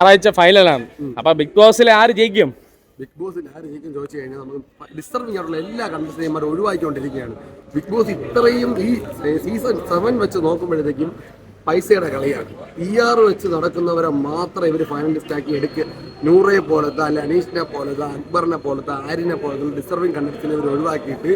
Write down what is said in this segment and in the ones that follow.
ഞായറാഴ്ച ഫൈനലാണ് അപ്പൊ ബിഗ് ബോസിൽ ആര് ജയിക്കും? ബിഗ് ബോസിൽ ആര് ജയിക്കും ചോദിച്ചു കഴിഞ്ഞാൽ നമുക്ക് ഡിസ്റ്റർബിംഗ് ആയിട്ടുള്ള എല്ലാ കണ്ടസ്റ്റന്മാരും ഒഴിവാക്കിക്കൊണ്ടിരിക്കുകയാണ് ബിഗ് ബോസ് ഇത്രയും ഈ സീസൺ സെവൻ വെച്ച് നോക്കുമ്പോഴത്തേക്കും പൈസയുടെ കളിയാണ്. ഇ ആർ വെച്ച് നടക്കുന്നവരെ മാത്രം ഇവർ ഫൈനലിസ്റ്റ് ആക്കി എടുക്കുക നൂറയെ പോലത്തെ അല്ലെ അനീഷിനെ പോലത്തെ അക്ബറിനെ പോലത്തെ ആര്യനെ പോലത്തെ ഡിസർവിങ് കണ്ടസ്റ്റന്റിനെ ഇവർ ഒഴിവാക്കിയിട്ട്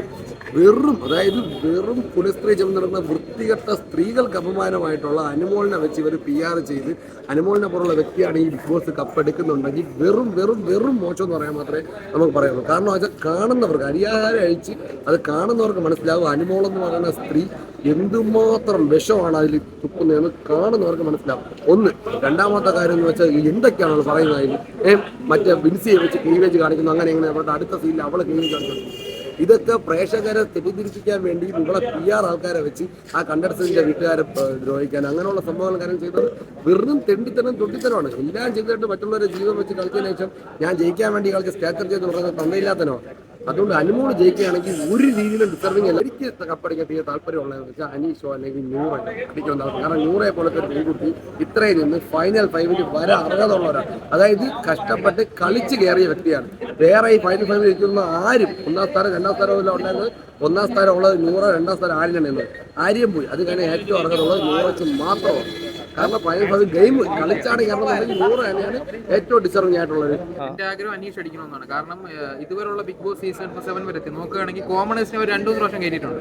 വെറും അതായത് വെറും പുനഃസ്ത്രീ ചെന്ന് നടക്കുന്ന വൃത്തികെട്ട സ്ത്രീകൾക്ക് അപമാനമായിട്ടുള്ള അനുമോളിനെ വെച്ച് ഇവർ പി ആർ ചെയ്ത് അനുമോളിനെ പോലുള്ള വ്യക്തിയാണ് ഈ ബിഗ് ബോസ് കപ്പ് എടുക്കുന്നുണ്ടെങ്കിൽ വെറും വെറും വെറും മോശം എന്ന് പറയാൻ മാത്രമേ നമുക്ക് പറയാനുള്ളൂ കാരണം വെച്ചാൽ കാണുന്നവർക്ക് അരിയാഹാരം അഴിച്ച് അത് കാണുന്നവർക്ക് മനസ്സിലാവും അനുമോൾ എന്ന് പറയുന്ന സ്ത്രീ എന്തുമാത്രം വിഷമാണ് അതിൽ തുപ്പുന്നതെന്ന് കാണുന്നവർക്ക് മനസ്സിലാവും. ഒന്ന് രണ്ടാമത്തെ കാര്യം എന്ന് വെച്ചാൽ എന്തൊക്കെയാണ് പറയുന്നത് മറ്റേ ബിൻസിയെ വെച്ച് ക്ലീവേജ് കാണിക്കുന്നു. അങ്ങനെ ഇങ്ങനെ അവരുടെ അടുത്ത സീനിൽ അവളെ ക്ലീവേജ് കാണിക്കുന്നു. ഇതൊക്കെ പ്രേക്ഷകരെ തെറ്റിദ്ധരിപ്പിക്കാൻ വേണ്ടി നിങ്ങളെ പി ആർ ആൾക്കാരെ വെച്ച് ആ കണ്ടസ്റ്റന്റിന്റെ വീട്ടുകാരെ ദ്രോഹിക്കാൻ അങ്ങനെയുള്ള സംഭവങ്ങൾ കാര്യം ചെയ്തത് വെറും തെണ്ടിത്തരം തൊട്ടിത്തരമാണ് എല്ലാം ചെയ്തിട്ട് മറ്റുള്ളവരെ ജീവിതം വെച്ച് കളിച്ചതിന് ശേഷം ഞാൻ ജയിക്കാൻ വേണ്ടി കളിച്ച സ്റ്റാറ്റർ ചെയ്ത് പറയുന്നത് തന്നയില്ലാത്തനോ അതുകൊണ്ട് അനുമോൾ ജയിക്കുകയാണെങ്കിൽ ഒരു രീതിയിലും ഡിസർവിങ് അല്ല. എനിക്ക് കപ്പടിക്കാൻ തീരെ താല്പര്യമുള്ളതെന്ന് വെച്ചാൽ അനീഷോ അല്ലെങ്കിൽ നൂറ് അടിക്കുന്നുണ്ടാവും കാരണം നൂറെ പോലത്തെ ഒരു പെൺകുട്ടി ഇത്രയും നിന്ന് ഫൈനൽ ഫൈവിൽ വരാൻ അർഹതയുള്ളവരാണ്. അതായത് കഷ്ടപ്പെട്ട് കളിച്ച് കയറിയ വ്യക്തിയാണ്. വേറെ ഈ ഫൈനൽ ഫൈവിൽ ഇരിക്കുന്ന ആരും ഒന്നാം സ്ഥാനം രണ്ടാം സ്ഥാനം എല്ലാം ഉണ്ടായിരുന്നത്. ഒന്നാം സ്ഥാനം ഉള്ളത് നൂറോ രണ്ടാം സ്ഥാനം ആര്യനാണ് ആര്യം പോയി. അത് കഴിഞ്ഞാൽ ഏറ്റവും അർഹതയുള്ളത് നൂറ് വെച്ച് മാത്രമാണ്. കാരണം പഴയ അത് ഗെയിം കളിച്ചാണ് കേരളം നൂറ് തന്നെയാണ് ഏറ്റവും ഡിസ്റ്റർബിംഗ് ആയിട്ടുള്ളത് എന്റെ ആഗ്രഹം അനീഷ് അടിക്കണമെന്നാണ്. കാരണം ഇതുവരെയുള്ള ബിഗ് ബോസ് സീസൺ സെവൻ വരെ എത്തി. നോക്കുകയാണെങ്കിൽ കോമണേഴ്സിനെ ഒരു രണ്ടു മൂന്ന് പ്രാവശ്യം കയറ്റിയിട്ടുണ്ട്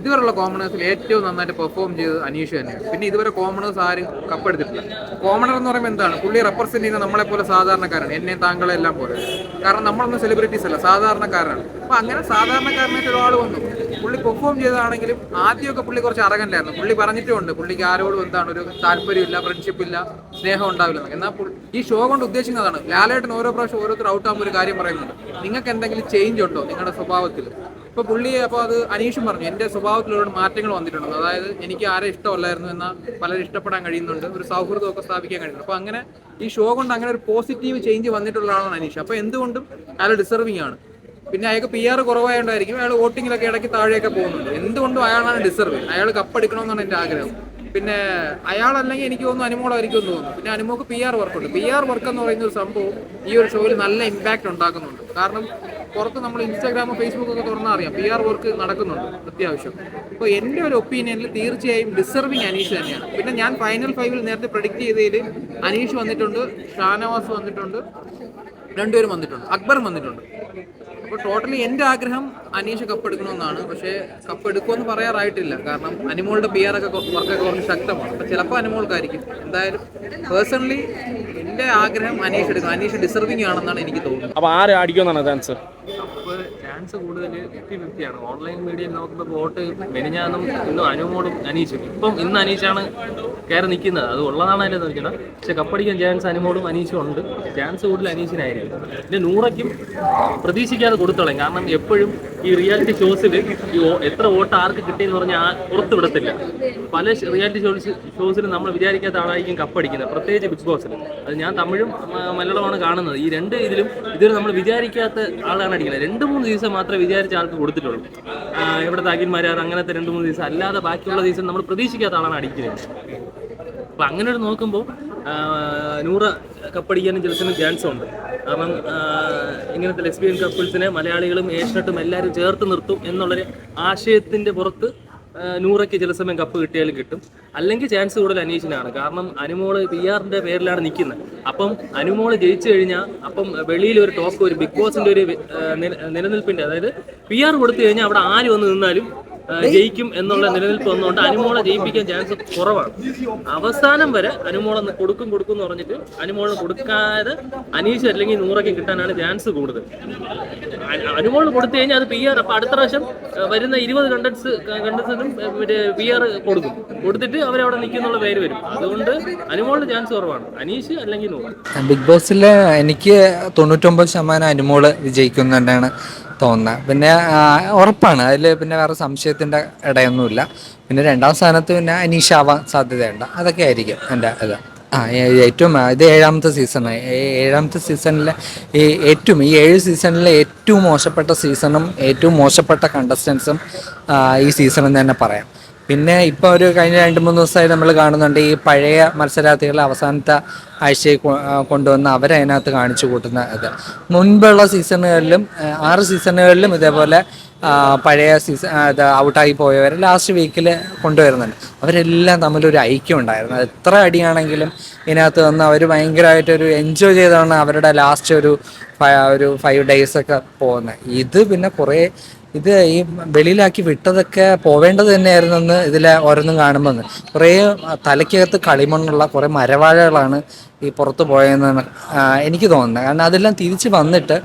ഇതുവരെയുള്ള കോമണേഴ്സിൽ ഏറ്റവും നന്നായിട്ട് പെർഫോം ചെയ്ത് അനീഷ് തന്നെയാണ്. പിന്നെ ഇതുവരെ കോമണേഴ്സ് ആരും കപ്പെടുത്തിട്ടില്ല കോമണർ എന്ന് പറയുമ്പോൾ എന്താണ്? പുള്ളി റെപ്രസെന്റ് ചെയ്യുന്ന നമ്മളെ പോലെ സാധാരണക്കാരാണ്. എന്നെ താങ്കളെല്ലാം പോലെ. കാരണം നമ്മളൊന്നും സെലിബ്രിറ്റീസ് അല്ല സാധാരണക്കാരാണ്. അപ്പൊ അങ്ങനെ സാധാരണക്കാരനായിട്ട് ഒരാൾ വന്നു. പുള്ളി പെർഫോം ചെയ്തതാണെങ്കിലും ആദ്യമൊക്കെ പുള്ളി കുറച്ച് അറകണ്ടായിരുന്നു പുള്ളി പറഞ്ഞിട്ടുണ്ട് പുള്ളിക്ക് ആരോടും എന്താണ് ഒരു താല്പര്യമില്ല ഫ്രണ്ട്ഷിപ്പ് ഇല്ല സ്നേഹം ഉണ്ടാവില്ല. എന്നാൽ ഈ ഷോ കൊണ്ട് ഉദ്ദേശിക്കുന്നതാണ് ലാലേട്ടൻ ഓരോ പ്രാവശ്യം ഓരോരുത്തർ ഔട്ട് ആകുമ്പോൾ ഒരു കാര്യം പറയുന്നുണ്ട്. നിങ്ങൾക്ക് എന്തെങ്കിലും ചേഞ്ച് ഉണ്ടോ നിങ്ങളുടെ സ്വഭാവത്തിൽ? ഇപ്പൊ പുള്ളി അപ്പോൾ അത് അനീഷും പറഞ്ഞു എന്റെ സ്വഭാവത്തിൽ ഒരുപാട് മാറ്റങ്ങൾ വന്നിട്ടുണ്ട്. അതായത് എനിക്ക് ആരെ ഇഷ്ടമല്ലായിരുന്നു എന്ന പലരും ഇഷ്ടപ്പെടാൻ കഴിയുന്നുണ്ട്. ഒരു സൗഹൃദമൊക്കെ സ്ഥാപിക്കാൻ കഴിയുന്നുണ്ട്. അപ്പൊ അങ്ങനെ ഈ ഷോ കൊണ്ട് അങ്ങനെ ഒരു പോസിറ്റീവ് ചേഞ്ച് വന്നിട്ടുള്ള ആളാണ് അനീഷ്. അപ്പൊ എന്തുകൊണ്ടും അയാൾ ഡിസർവിംഗ് ആണ്. പിന്നെ അയാൾക്ക് പി ആർ കുറവായതുകൊണ്ടായിരിക്കും അയാൾ വോട്ടിങ്ങിലൊക്കെ ഇടയ്ക്ക് താഴെയൊക്കെ പോകുന്നുണ്ട്. എന്തുകൊണ്ടും അയാളാണ് ഡിസർവ് അയാൾ കപ്പടിക്കണമെന്നാണ് എന്റെ ആഗ്രഹം. പിന്നെ അയാളല്ലെങ്കിൽ എനിക്ക് തോന്നുന്നു അനുമോളായിരിക്കും എന്ന് തോന്നുന്നു. പിന്നെ അനുമോക്ക് പി ആർ വർക്കുണ്ട് പി ആർ വർക്ക് എന്ന് പറയുന്ന ഒരു സംഭവം ഈ ഒരു ഷോയിൽ നല്ല ഇമ്പാക്റ്റ് ഉണ്ടാക്കുന്നുണ്ട്. കാരണം പുറത്ത് നമ്മൾ ഇൻസ്റ്റാഗ്രാമും ഫേസ്ബുക്കും ഒക്കെ തുറന്നാൽ അറിയാം പി ആർ വർക്ക് നടക്കുന്നുണ്ട് അത്യാവശ്യം. അപ്പോൾ എന്റെ ഒരു ഒപ്പീനിയനിൽ തീർച്ചയായും ഡിസർവിങ് അനീഷ് തന്നെയാണ്. പിന്നെ ഞാൻ ഫൈനൽ ഫൈവിൽ നേരത്തെ പ്രഡിക്റ്റ് ചെയ്തതിൽ അനീഷ് വന്നിട്ടുണ്ട് ഷാനവാസ് വന്നിട്ടുണ്ട് രണ്ടുപേരും വന്നിട്ടുണ്ട്. അക്ബറും വന്നിട്ടുണ്ട്. അപ്പോൾ ടോട്ടലി എന്റെ ആഗ്രഹം അനീഷ് കപ്പ് എടുക്കണമെന്നാണ്. പക്ഷേ കപ്പ് എടുക്കുമെന്ന് പറയാറായിട്ടില്ല. കാരണം അനിമോളുടെ ബിയർ ഒക്കെ വർക്കൊക്കെ കുറച്ച് ശക്തമാണ്. അപ്പോൾ ചിലപ്പോൾ അനിമോൾക്കായിരിക്കും. എന്തായാലും പേഴ്സണലി എന്റെ ആഗ്രഹം അനീഷ് എടുക്കണം. അനീഷ് ഡിസർവിങ് ആണെന്നാണ് എനിക്ക് തോന്നുന്നത്. അപ്പോൾ ആരും അടിക്കുമെന്നാണ് ചാൻസ് ചാൻസ് കൂടുതൽ ഫിഫ്റ്റി ഫിഫ്റ്റി ആണ് ഓൺലൈൻ മീഡിയയിൽ നോക്കുമ്പോൾ വോട്ട് മെനിഞ്ഞാന്നും ഇന്നും അനുമോളും അനീഷും. ഇപ്പം ഇന്ന് അനീഷാണ് കയറി നിൽക്കുന്നത്. അത് ഉള്ളതാണല്ലോ എന്ന് വെച്ചാൽ പക്ഷെ കപ്പടിക്കാൻ ചാൻസ് അനുമോളും അനീഷും ഉണ്ട്. ചാൻസ് കൂടുതൽ അനീഷിനായിരിക്കും. പിന്നെ നൂറയ്ക്കും പ്രതീക്ഷിക്കാതെ കൊടുത്തോളാം. കാരണം എപ്പോഴും ഈ റിയാലിറ്റി ഷോസിൽ എത്ര വോട്ട് ആർക്ക് കിട്ടിയെന്ന് പറഞ്ഞാൽ പുറത്ത് വിടത്തില്ല. പല റിയാലിറ്റി ഷോസ് ഷോസിൽ നമ്മൾ വിചാരിക്കാത്ത ആളായിരിക്കും കപ്പടിക്കുന്നത്. പ്രത്യേകിച്ച് ബിഗ് ബോസിൽ അത് ഞാൻ തമിഴും മലയാളമാണ് കാണുന്നത്. ഈ രണ്ട് ഇതിലും ഇതിൽ നമ്മൾ വിചാരിക്കാത്ത ആളാണ് അടിക്കുന്നത്. രണ്ട് മൂന്ന് ദിവസം മാത്രമേ വിചാരിച്ച ആൾക്ക് കൊടുത്തിട്ടുള്ളൂ. ഇവിടെ അഖിൽമാരാർ അങ്ങനത്തെ രണ്ട് മൂന്ന് ദിവസം അല്ലാതെ ബാക്കിയുള്ള ദിവസം നമ്മൾ പ്രതീക്ഷിക്കാത്ത ആളാണ് അടിക്കുന്നത്. അപ്പം അങ്ങനെ ഒരു നോക്കുമ്പോൾ നൂറ് കപ്പടിക്കാനും ചിലസിനും ചാൻസ് ഉണ്ട്. കാരണം ഇങ്ങനത്തെ ലെസ്ബിയൻ കപ്പിൾസിനെ മലയാളികളും ഏഷ്യനെട്ടും എല്ലാവരും ചേർത്ത് നിർത്തും എന്നുള്ളൊരു ആശയത്തിന്റെ പുറത്ത് ആ, നൂറയ്ക്ക് ചില സമയം കപ്പ് കിട്ടിയാലും കിട്ടും. അല്ലെങ്കിൽ ചാൻസ് കൂടുതൽ അനീഷിനാണ്. കാരണം അനുമോൾ പി ആറിന്റെ പേരിലാണ് നിൽക്കുന്നത്. അപ്പം അനുമോൾ ജയിച്ചു കഴിഞ്ഞാൽ അപ്പം വെളിയിൽ ഒരു ടോക്ക് ഒരു ബിഗ് ബോസിന്റെ ഒരു നിലനിൽപ്പിന്റെ അതായത് പി ആർ കൊടുത്തു കഴിഞ്ഞാൽ അവിടെ ആര് വന്ന് നിന്നാലും ജയിക്കും എന്നുള്ള നിലനിൽപ്പ് വന്നുകൊണ്ട് അനുമോളെ ജയിപ്പിക്കാൻ ചാൻസ് കുറവാണ്. അവസാനം വരെ അനുമോളെ കൊടുക്കും കൊടുക്കും എന്ന് പറഞ്ഞിട്ട് അനുമോള കൊടുക്കാതെ അനീഷ് അല്ലെങ്കിൽ നൂറൊക്കെ കിട്ടാനാണ് ചാൻസ് കൂടുതൽ. അ- അനുമോളിന് കൊടുത്തു കഴിഞ്ഞാൽ അത് പി ആർ അപ്പൊ അടുത്ത പ്രാവശ്യം വരുന്ന ഇരുപത് കണ്ടൻസ് കണ്ടൻസിനും പി ആർ കൊടുക്കും. കൊടുത്തിട്ട് അവരവിടെ നിൽക്കുന്നുള്ള പേര് വരും. അതുകൊണ്ട് അനുമോളിന് ചാൻസ് കുറവാണ്. അനീഷ് അല്ലെങ്കിൽ നൂറ്. ബിഗ് ബോസിൽ എനിക്ക് തൊണ്ണൂറ്റൊമ്പത് ശതമാനം അനുമോൾ വിജയിക്കുന്നുണ്ടാണ് തോന്നുന്നത്. പിന്നെ ഉറപ്പാണ്. അതിൽ പിന്നെ വേറെ സംശയത്തിന്റെ ഇടയൊന്നുമില്ല. പിന്നെ രണ്ടാം സ്ഥാനത്ത് പിന്നെ അനീഷ് ആവാൻ സാധ്യതയുണ്ട്. അതൊക്കെ ആയിരിക്കും എന്റെ ഇത്. ആ ഏറ്റവും ഇത് ഏഴാമത്തെ സീസണ് ഏഴാമത്തെ സീസണിലെ ഈ ഏറ്റവും ഈ ഏഴ് സീസണിലെ ഏറ്റവും മോശപ്പെട്ട സീസണും ഏറ്റവും മോശപ്പെട്ട കണ്ടസ്റ്റൻസും ഈ സീസണെന്ന് തന്നെ പറയാം. പിന്നെ ഇപ്പോൾ ഒരു കഴിഞ്ഞ രണ്ട് മൂന്ന് ദിവസമായി നമ്മൾ കാണുന്നുണ്ട് ഈ പഴയ മത്സരാർത്ഥികളെ അവസാനത്തെ ആഴ്ചയിൽ കൊണ്ടുവന്ന് അവരെ അതിനകത്ത് കാണിച്ചു കൂട്ടുന്ന ഇത്. മുൻപുള്ള സീസണുകളിലും ആറ് സീസണുകളിലും ഇതേപോലെ പഴയ സീസൺ ഇത് ഔട്ടായി പോയവരെ ലാസ്റ്റ് വീക്കിൽ കൊണ്ടുവരുന്നുണ്ട്. അവരെല്ലാം തമ്മിലൊരു ഐക്യം ഉണ്ടായിരുന്നു. എത്ര അടിയാണെങ്കിലും ഇതിനകത്ത് വന്ന് അവർ ഭയങ്കരമായിട്ടൊരു എൻജോയ് ചെയ്താണ് അവരുടെ ലാസ്റ്റ് ഒരു ഒരു ഫൈവ് ഡേയ്സ് ഒക്കെ പോകുന്നത്. ഇത് പിന്നെ കുറേ ഇത് ഈ വെളിയിലാക്കി വിട്ടതൊക്കെ പോവേണ്ടത് തന്നെയായിരുന്നെന്ന് ഇതിലെ ഓരോന്നും കാണുമ്പോൾ കുറേ തലയ്ക്കകത്ത് കളിമണ്ണുള്ള കുറേ മരവാഴകളാണ് ഈ പുറത്ത് പോയതെന്നാണ് എനിക്ക് തോന്നുന്നത്. കാരണം അതെല്ലാം തിരിച്ച് വന്നിട്ട്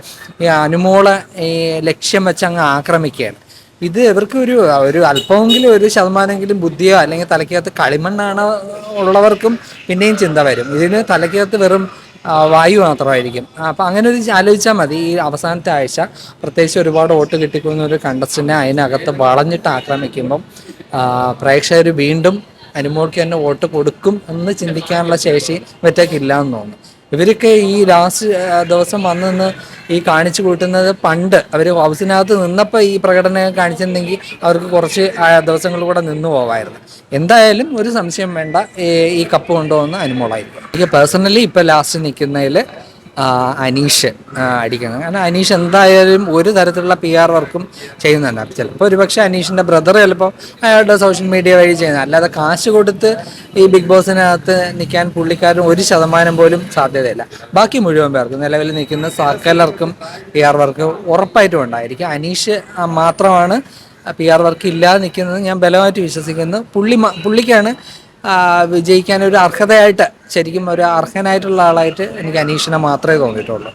ഈ അനുമോളെ ഈ ലക്ഷ്യം വെച്ച് അങ്ങ് ആക്രമിക്കുകയാണ്. ഇത് ഇവർക്ക് ഒരു ഒരു അല്പമെങ്കിലും ഒരു ശതമാനമെങ്കിലും ബുദ്ധിയോ അല്ലെങ്കിൽ തലയ്ക്കകത്ത് കളിമണ്ണാണോ ഉള്ളവർക്കും പിന്നെയും ചിന്ത വരും. ഇതിന് തലയ്ക്കകത്ത് വെറും വായു മാത്രമായിരിക്കും. അപ്പം അങ്ങനെ ഒരു ആലോചിച്ചാൽ മതി. ഈ അവസാനത്തെ ആഴ്ച പ്രത്യേകിച്ച് ഒരുപാട് വോട്ട് കിട്ടിക്കുന്ന ഒരു കണ്ടസ്റ്റിനെ അതിനകത്ത് വളഞ്ഞിട്ട് ആക്രമിക്കുമ്പം പ്രേക്ഷകർ വീണ്ടും അനുമോൾക്ക് തന്നെ വോട്ട് കൊടുക്കും എന്ന് ചിന്തിക്കാനുള്ള ശേഷി മറ്റേക്കില്ല എന്ന് തോന്നുന്നു. ഇവരൊക്കെ ഈ ലാസ്റ്റ് ദിവസം വന്നെന്ന് ഈ കാണിച്ചു കൂട്ടുന്നത് പണ്ട് അവർ ഹൗസിനകത്ത് നിന്നപ്പോൾ ഈ പ്രകടനം കാണിച്ചിരുന്നെങ്കിൽ അവർക്ക് കുറച്ച് ദിവസങ്ങൾ കൂടെ നിന്നു പോവായിരുന്നു. എന്തായാലും ഒരു സംശയം വേണ്ട ഈ- കപ്പ് കൊണ്ടുപോകുന്ന അനുമോളായിരിക്കും. എനിക്ക് പേഴ്സണലി ഇപ്പോൾ ലാസ്റ്റ് നിൽക്കുന്നതിൽ അനീഷ് അടിക്കുന്നത്. കാരണം അനീഷ് എന്തായാലും ഒരു തരത്തിലുള്ള പി ആർ വർക്കും ചെയ്യുന്നുണ്ട്. ചിലപ്പോൾ ഒരുപക്ഷെ അനീഷിന്റെ ബ്രദർ ചിലപ്പോൾ അയാളുടെ സോഷ്യൽ മീഡിയ വഴി ചെയ്യുന്നത്. അല്ലാതെ കാശ് കൊടുത്ത് ഈ ബിഗ് ബോസിനകത്ത് നിൽക്കാൻ പുള്ളിക്കാരൻ ഒരു ശതമാനം പോലും സാധ്യതയില്ല. ബാക്കി മുഴുവൻ പേർക്കും നിലവിൽ നിൽക്കുന്ന സകലർക്കും പി ആർ വർക്ക് ഉറപ്പായിട്ടും ഉണ്ടായിരിക്കും. അനീഷ് മാത്രമാണ് പി ആർ വർക്ക് ഇല്ലാതെ നിൽക്കുന്നത്. ഞാൻ ബലമായിട്ട് വിശ്വസിക്കുന്നു. പുള്ളി പുള്ളിക്കാണ് വിജയിക്കാൻ ഒരു അർഹതയായിട്ട് ശരിക്കും ഒരു അർഹനായിട്ടുള്ള ആളായിട്ട് എനിക്ക് അനീഷിനെ മാത്രമേ തോന്നിയിട്ടുള്ളൂ.